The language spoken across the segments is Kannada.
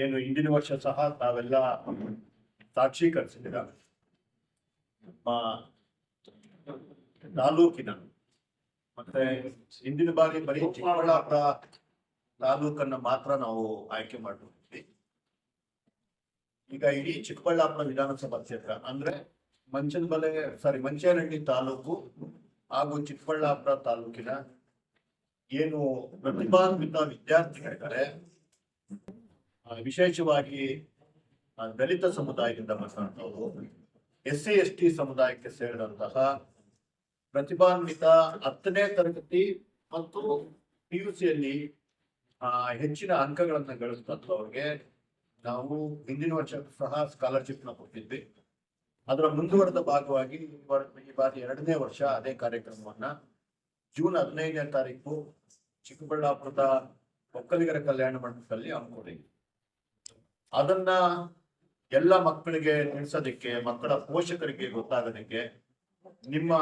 ಏನು ಹಿಂದಿನ ವರ್ಷ ಸಹ ತಾವೆಲ್ಲ ಸಾಕ್ಷೀಕರಿಸಿದ್ದೀರಾ? ನಮ್ಮ ತಾಲೂಕಿನ ಮತ್ತೆ ಹಿಂದಿನ ಬಾರಿ ಬರೀ ಚಿಕ್ಕಬಳ್ಳಾಪುರ ತಾಲೂಕನ್ನ ಮಾತ್ರ ನಾವು ಆಯ್ಕೆ ಮಾಡಿದ್ವಿ ಈಗ ಇಡೀ ಚಿಕ್ಕಬಳ್ಳಾಪುರ ವಿಧಾನಸಭಾ ಕ್ಷೇತ್ರ ಅಂದ್ರೆ ಮಂಚನಬಲೆ ಸಾರಿ ಮಂಚೇನಹಳ್ಳಿ ತಾಲೂಕು ಹಾಗೂ ಚಿಕ್ಕಬಳ್ಳಾಪುರ ತಾಲೂಕಿನ ಏನು ಪ್ರತಿಭಾನ್ವಿತ ವಿದ್ಯಾರ್ಥಿಗಳಿದ್ದಾರೆ ವಿಶೇಷವಾಗಿ ದಲಿತ ಸಮುದಾಯದಿಂದ ಬಂದಂತವರು ಎಸ್ ಸಿ ಎಸ್ ಟಿ ಸಮುದಾಯಕ್ಕೆ ಸೇರಿದಂತಹ ಪ್ರತಿಭಾನ್ವಿತ ಹತ್ತನೇ ತರಗತಿ ಮತ್ತು ಪಿ ಯು ಸಿಯಲ್ಲಿ ಹೆಚ್ಚಿನ ಅಂಕಗಳನ್ನು ಗಳಿಸಿದಂಥವ್ರಿಗೆ ನಾವು ಹಿಂದಿನ ವರ್ಷ ಸಹ ಸ್ಕಾಲರ್ಶಿಪ್ನ ಕೊಟ್ಟಿದ್ವಿ. ಅದರ ಮುಂದುವರೆದ ಭಾಗವಾಗಿ ಈ ಬಾರಿ ಎರಡನೇ ವರ್ಷ ಅದೇ ಕಾರ್ಯಕ್ರಮವನ್ನ ಜೂನ್ ಹದಿನೈದನೇ ತಾರೀಕು ಚಿಕ್ಕಬಳ್ಳಾಪುರದ ಒಕ್ಕಲಿಗರ ಕಲ್ಯಾಣ ಮಂಟಪದಲ್ಲಿ ಹಮ್ಮಿಕೊಂಡಿದ್ವಿ ಅದನ್ನ ಎಲ್ಲ ಮಕ್ಕಳಿಗೆ ತಿಳಿಸೋದಕ್ಕೆ ಮಕ್ಕಳ ಪೋಷಕರಿಗೆ ಗೊತ್ತಾಗೋದಕ್ಕೆ ನಿಮ್ಮ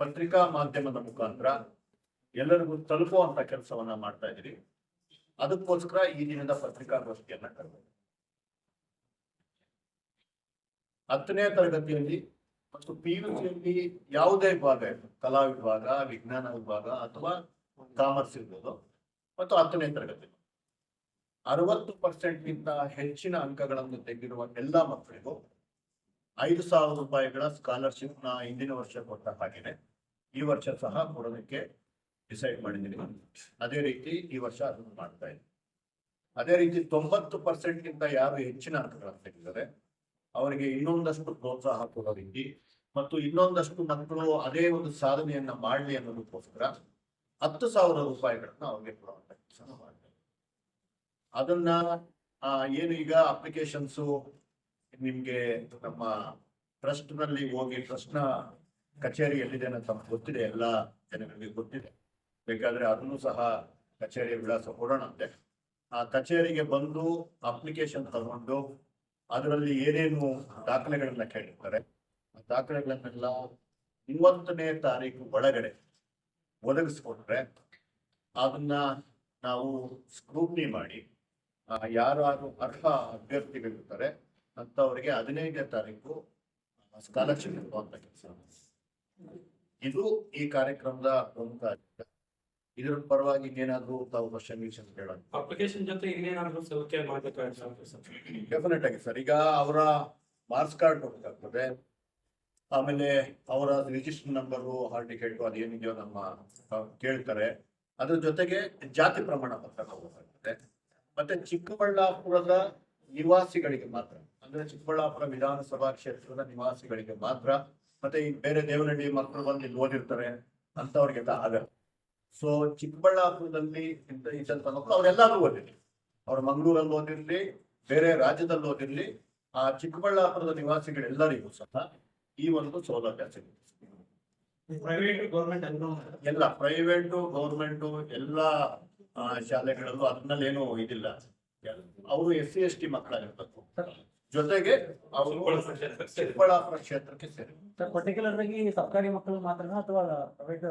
ಪತ್ರಿಕಾ ಮಾಧ್ಯಮದ ಮುಖಾಂತರ ಎಲ್ಲರಿಗೂ ತಲುಪುವಂತ ಕೆಲಸವನ್ನ ಮಾಡ್ತಾ ಇದ್ದೀರಿ. ಅದಕ್ಕೋಸ್ಕರ ಈ ದಿನದ ಪತ್ರಿಕಾಗೋಷ್ಠಿಯನ್ನ ಕರೆದ ಹತ್ತನೇ ತರಗತಿಯಲ್ಲಿ ಮತ್ತು ಪಿ ಯು ಸಿಯಲ್ಲಿ ಯಾವುದೇ ವಿಭಾಗ ಕಲಾ ವಿಭಾಗ, ವಿಜ್ಞಾನ ವಿಭಾಗ ಅಥವಾ ಕಾಮರ್ಸ್ ಇರ್ಬೋದು, ಮತ್ತು ಹತ್ತನೇ ತರಗತಿ ಅರವತ್ತು ಪರ್ಸೆಂಟ್ ಗಿಂತ ಹೆಚ್ಚಿನ ಅಂಕಗಳನ್ನು ತೆಗೆದಿರುವ ಎಲ್ಲ ಮಕ್ಕಳಿಗೂ ಐದು ಸಾವಿರ ರೂಪಾಯಿಗಳ ಸ್ಕಾಲರ್ಶಿಪ್ನ ಹಿಂದಿನ ವರ್ಷ ಕೊಟ್ಟ ಹಾಗೆ ಈ ವರ್ಷ ಸಹ ಕೊಡೋದಕ್ಕೆ ಡಿಸೈಡ್ ಮಾಡಿದ್ದೀನಿ ಅದೇ ರೀತಿ ಈ ವರ್ಷ ಅದನ್ನು ಮಾಡ್ತಾ ಇದೆ ಅದೇ ರೀತಿ ತೊಂಬತ್ತು ಪರ್ಸೆಂಟ್ ಗಿಂತ ಯಾರು ಹೆಚ್ಚಿನ ಅಂಕಗಳನ್ನು ತೆಗೆದರೆ ಅವರಿಗೆ ಇನ್ನೊಂದಷ್ಟು ಪ್ರೋತ್ಸಾಹ ಕೊಡೋ ಮತ್ತು ಇನ್ನೊಂದಷ್ಟು ಮಕ್ಕಳು ಅದೇ ಒಂದು ಸಾಧನೆಯನ್ನ ಮಾಡಲಿ ಅನ್ನೋದಕ್ಕೋಸ್ಕರ ಹತ್ತು ಸಾವಿರ ರೂಪಾಯಿಗಳನ್ನ ಅವ್ರಿಗೆ ಕೊಡುವಂತ ಕೆಲಸ ಮಾಡ್ತಾರೆ. ಅದನ್ನ ಏನು ಈಗ ಅಪ್ಲಿಕೇಶನ್ಸ್ ನಿಮ್ಗೆ ನಮ್ಮ ಟ್ರಸ್ಟ್ನಲ್ಲಿ ಹೋಗಿ ಟ್ರಸ್ಟ್ನ ಕಚೇರಿ ಎಲ್ಲಿದೆ ಅಂತ ಗೊತ್ತಿದೆ, ಎಲ್ಲ ಜನಗಳಿಗೆ ಗೊತ್ತಿದೆ. ಬೇಕಾದ್ರೆ ಅದನ್ನು ಸಹ ಕಚೇರಿಯ ವಿಳಾಸ ಕೊಡೋಣಂತೆ. ಆ ಕಚೇರಿಗೆ ಬಂದು ಅಪ್ಲಿಕೇಶನ್ ತಗೊಂಡು ಅದರಲ್ಲಿ ಏನೇನು ದಾಖಲೆಗಳನ್ನ ಕೇಳಿರ್ತಾರೆ. ಆ ದಾಖಲೆಗಳನ್ನೆಲ್ಲ ಮೂವತ್ತನೇ ತಾರೀಕು ಒಳಗಡೆ ಒದಗಿಸ್ಕೊಟ್ರೆ ಅದನ್ನ ನಾವು ಸ್ಕ್ರೂಟ್ನಿ ಮಾಡಿ ಯಾರು ಅರ್ಹ ಅಭ್ಯರ್ಥಿಗಳಿರ್ತಾರೆ ಅಂತವರಿಗೆ ಹದಿನೈದನೇ ತಾರೀಕು ಸ್ಕಾಲರ್ಶಿಪ್ ಇರುವಂತ ಕೆಲಸ ಇದು ಈ ಕಾರ್ಯಕ್ರಮದ ಪ್ರಮುಖ ಇದ್ರ ಪರವಾಗಿ ಇನ್ನೇನಾದ್ರೂ ತಾವು ಕ್ವಶನ್ ಗಿಶನ್ ಕೇಳೋಣ? ಅಪ್ಲಿಕೇಶನ್ ಜೊತೆ ಇನ್ನೇನಾದ್ರು ಸೌಖ್ಯ ಮಾಡ್ಬೇಕಾಗುತ್ತೆ ಸರ್? ಡೆಫಿನೆಟ್ ಆಗಿ ಸರ್. ಈಗ ಅವರ ಮಾರ್ಕ್ಸ್ ಕಾರ್ಡ್ ಕೊಡಬೇಕಾಗ್ತದೆ ಆಮೇಲೆ ಅವರ ರಿಜಿಸ್ಟರ್ ನಂಬರು ಹಾಲ್ ಟಿಕೆಟ್ ಅದೇನಿದೆಯೋ ನಮ್ಮ ಕೇಳ್ತಾರೆ. ಅದ್ರ ಜೊತೆಗೆ ಜಾತಿ ಪ್ರಮಾಣ ಪತ್ರ ಕೊಡಬೇಕಾಗ್ತದೆ ಮತ್ತೆ ಚಿಕ್ಕಬಳ್ಳಾಪುರದ ನಿವಾಸಿಗಳಿಗೆ ಮಾತ್ರ ಅಂದ್ರೆ ಚಿಕ್ಕಬಳ್ಳಾಪುರ ವಿಧಾನಸಭಾ ಕ್ಷೇತ್ರದ ನಿವಾಸಿಗಳಿಗೆ ಮಾತ್ರ ಮತ್ತೆ ಈ ಬೇರೆ ದೇವನಹಳ್ಳಿ ಮಕ್ಕಳು ಬಂದು ಇಲ್ಲಿ ಓದಿರ್ತಾರೆ ಅಂತವ್ರಿಗೆಲ್ಲ ಆಗಲ್ಲ ಸೊ ಚಿಕ್ಕಬಳ್ಳಾಪುರದಲ್ಲಿ ಇದ್ದಂತ ಮಕ್ಕಳು ಅವರೆಲ್ಲರೂ ಓದಿರ್ಲಿ. ಅವ್ರ ಮಂಗಳೂರಲ್ಲಿ ಓದಿರ್ಲಿ ಬೇರೆ ರಾಜ್ಯದಲ್ಲಿ ಓದಿರ್ಲಿ ಆ ಚಿಕ್ಕಬಳ್ಳಾಪುರದ ನಿವಾಸಿಗಳೆಲ್ಲರಿಗೂ ಸಹ ಈ ಒಂದು ಸೌಲಭ್ಯ ಸಿಗುತ್ತೆ. ಪ್ರೈವೇಟ್ ಗೌರ್ಮೆಂಟ್ ಎಲ್ಲ ಪ್ರೈವೇಟು ಗೌರ್ಮೆಂಟು ಎಲ್ಲ ಆ, ಅದ್ರಲ್ಲಿ ಏನು ಇದಿಲ್ಲ. ಅವರು ಎಸ್ ಸಿ ಎಸ್ ಟಿ ಮಕ್ಕಳಾಗಿರ್ಬೇಕು. ಜೊತೆಗೆ ಅವರು ಚಿಕ್ಕಬಳ್ಳಾಪುರ ಕ್ಷೇತ್ರಕ್ಕೆ ಸೇರಿ. ಸರ್ ಪರ್ಟಿಕ್ಯುಲರ್ ಆಗಿ ಸರ್ಕಾರಿ ಮಕ್ಕಳು ಮಾತ್ರನಾ ಅಥವಾ ಪ್ರೈವೇಟ್